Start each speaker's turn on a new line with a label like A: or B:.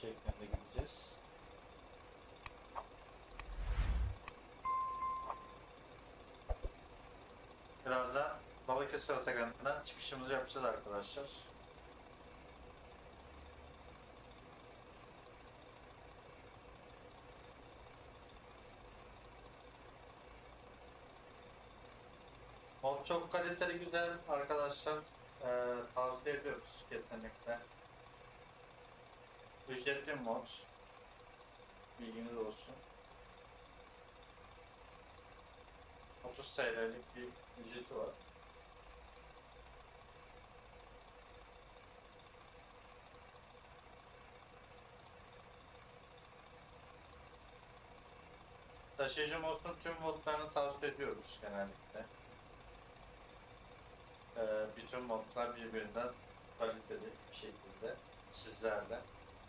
A: şeklinde gideceğiz. Birazdan Balıkesir Otogarı'ndan çıkışımızı yapacağız arkadaşlar. Mod çok kaliteli güzel arkadaşlar. Ee, tavsiye ediyoruz kesinlikle. Ücretli mod. Bilginiz olsun. 30 TL'lik bir ücreti var. Taşıyıcı modun tüm modlarını tavsiye ediyoruz genellikle. Ee, bütün modlar birbirinden kaliteli bir şekilde sizlerle